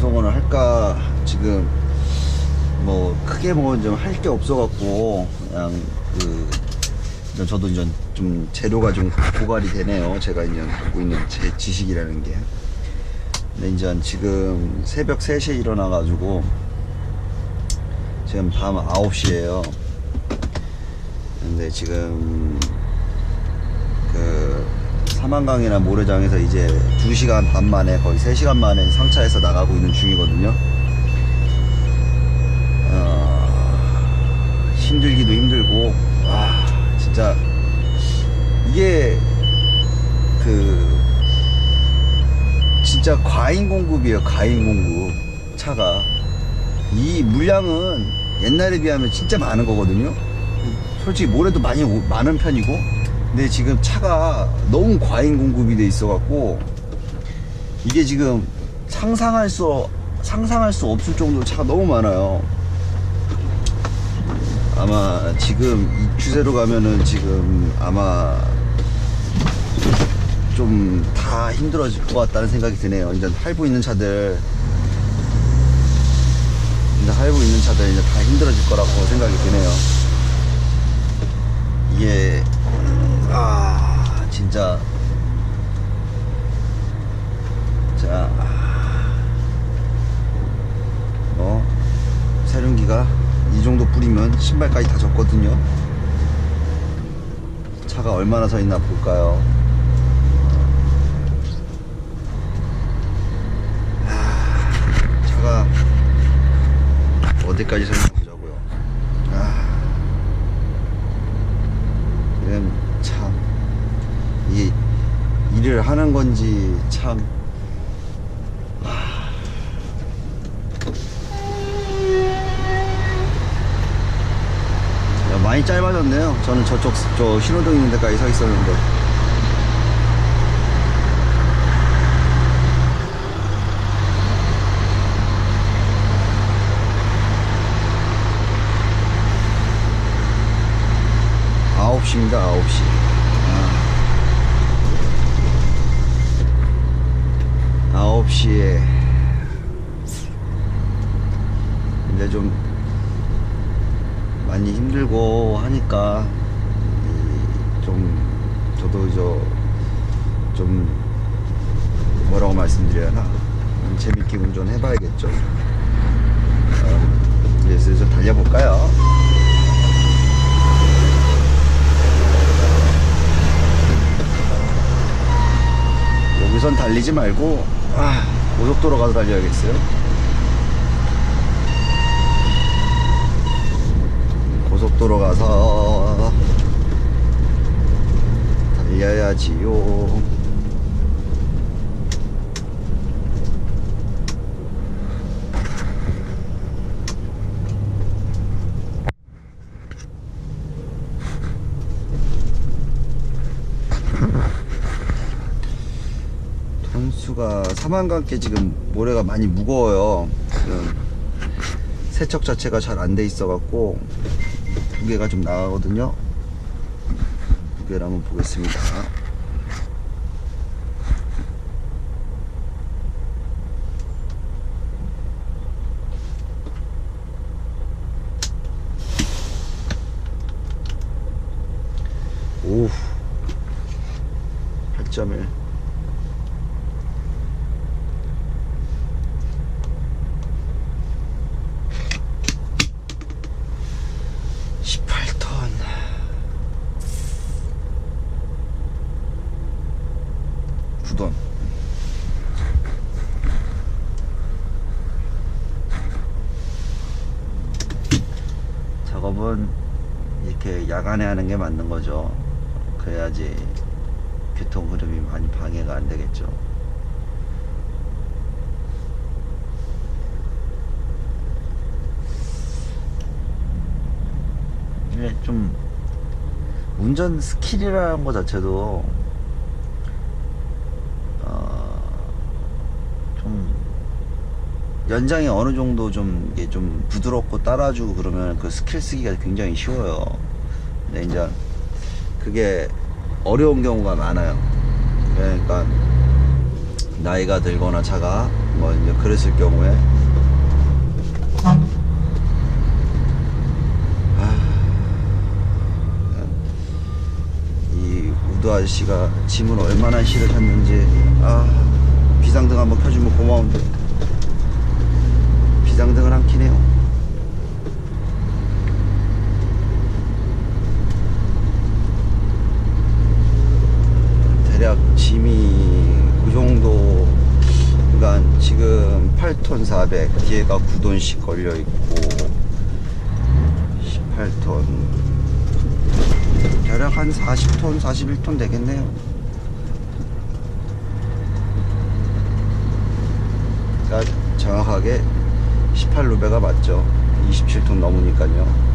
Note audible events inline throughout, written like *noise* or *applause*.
방송을 할까 지금 뭐 크게 뭐 좀 할 게 없어갖고 그냥 그 저도 이제 좀 재료가 좀 고갈이 되네요. 제가 이제 갖고 있는 제 지식이라는 게. 근데 이제 지금 새벽 3시에 일어나가지고 지금 밤 9시에요. 근데 지금 그 사만강이나 모래장에서 이제 2시간 반 만에 거의 3시간 만에 상차해서 나가고 있는 중이거든요. 어, 힘들기도 힘들고, 와, 진짜, 이게, 그, 진짜 과잉 공급이에요, 과잉 공급. 차가. 이 물량은 옛날에 비하면 진짜 많은 거거든요. 솔직히 모래도 많이 오- 많은 편이고, 근데 지금 차가 너무 과잉 공급이 돼 있어 갖고, 이게 지금 상상할 수, 상상할 수 없을 정도로 차가 너무 많아요. 아마 지금 이 추세로 가면은 지금 아마 좀 다 힘들어질 것 같다는 생각이 드네요. 이제 할부 있는 차들, 이제 할부 있는 차들 이제 다 힘들어질 거라고 생각이 드네요. 이게, 아, 진짜. 자, 어, 사륜기가 이 정도 뿌리면 신발까지 다 젖거든요. 차가 얼마나 서 있나 볼까요? 하, 차가 어디까지 서 있나 보자고요. 아, 지금 참 이게 일을 하는 건지 참 야, 많이 짧아졌네요. 저는 저쪽 저 신호등 있는 데까지 서 있었는데. 아홉 시입니다. 아홉 시. 아. 아홉 시에 근데 좀 많이 힘들고 하니까 이, 좀 저도 저좀 뭐라고 말씀드려야 하나 음, 재밌게 운전해 봐야겠죠. 어, 이제 슬슬 달려볼까요? 여기선 달리지 말고 아, 고속도로 가서 달려야겠어요. 고속도로 가서 달려야지요. ton수가 사만강께 지금 모래가 많이 무거워요. 지금 세척 자체가 잘 안 돼 있어 갖고 무게가 좀 나가거든요. 무게를 한번 보겠습니다. 오8.1 9번 작업은 이렇게 야간에 하는 게 맞는 거죠. 그래야지 교통 흐름이 많이 방해가 안 되겠죠. 좀 운전 스킬이라는 것 자체도 연장이 어느 정도 좀 이게 좀 부드럽고 따라주고 그러면 그 스킬 쓰기가 굉장히 쉬워요. 근데 이제 그게 어려운 경우가 많아요. 그러니까 나이가 들거나 차가 뭐 이제 그랬을 경우에 아, 이 우드 아저씨가 짐을 얼마나 실으셨는지 아 비상등 한번 켜주면 고마운데 비상등을 안 켜네요. 대략 짐이 그 정도 그러니까 지금 8톤 400 뒤에가 9톤씩 걸려 있고 18톤. 대략 한 40톤 41톤 되겠네요. 그러니까 정확하게 18루베가 맞죠 27톤 넘으니까요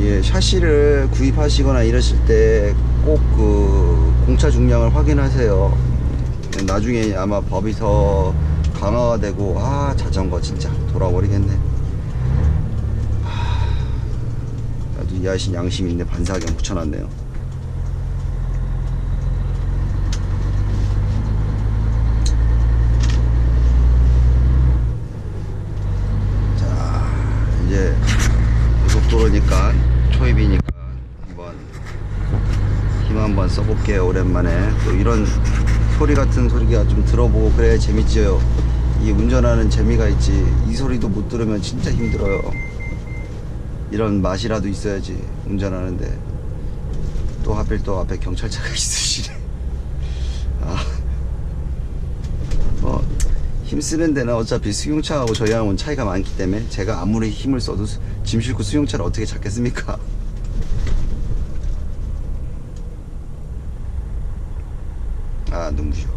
예, 샤시를 구입하시거나 이러실 때 꼭 그 공차 중량을 확인하세요. 나중에 아마 법이 더 강화가 되고 아 자전거 진짜 돌아버리겠네. 아, 나도 이 아저씨 양심 있네 반사경 붙여놨네요. 자 이제 고속 도로니까 초입이니까 한번 힘 한번 써볼게요 오랜만에. 또 이런 소리 같은 소리가 좀 들어보고 그래야 재밌지요. 이 운전하는 재미가 있지. 이 소리도 못 들으면 진짜 힘들어요. 이런 맛이라도 있어야지 운전하는데. 또 하필 또 앞에 경찰차가 *laughs* 있으시네. 아, 뭐 힘쓰는 데는 어차피 수용차하고 저희하고는 차이가 많기 때문에 제가 아무리 힘을 써도 수- 짐 싣고 수용차를 어떻게 찾겠습니까? 아 눈부셔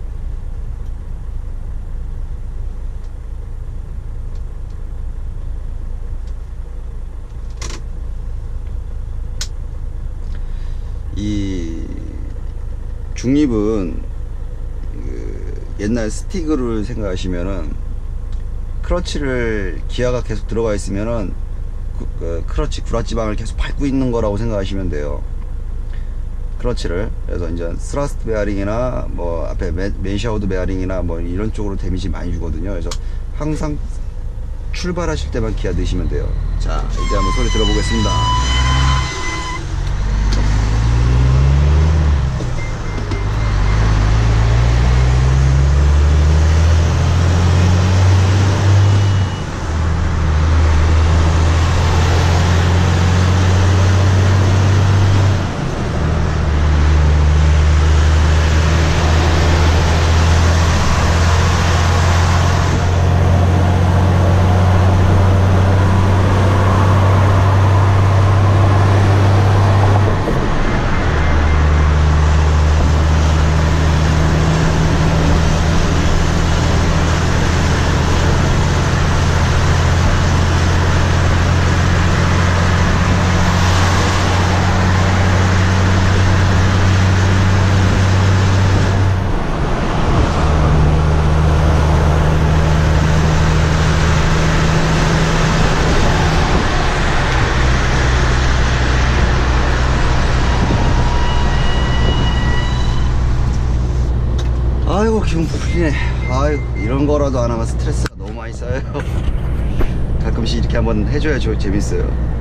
이 중립은 그 옛날 스티그를 생각하시면은 크러치를 기아가 계속 들어가 있으면은 그, 그 크러치 구라지방을 계속 밟고 있는 거라고 생각하시면 돼요. 크러치를 그래서 이제 스라스트 베어링이나 뭐 앞에 맨, 맨샤우드 베어링이나 뭐 이런 쪽으로 데미지 많이 주거든요. 그래서 항상 출발하실 때만 기아 넣으시면 돼요. 자 이제 한번 소리 들어보겠습니다. 기분 풀리네. 아이고 이런 거라도 안 하면 스트레스가 너무 많이 쌓여요. 가끔씩 이렇게 한번 해줘야 저 재밌어요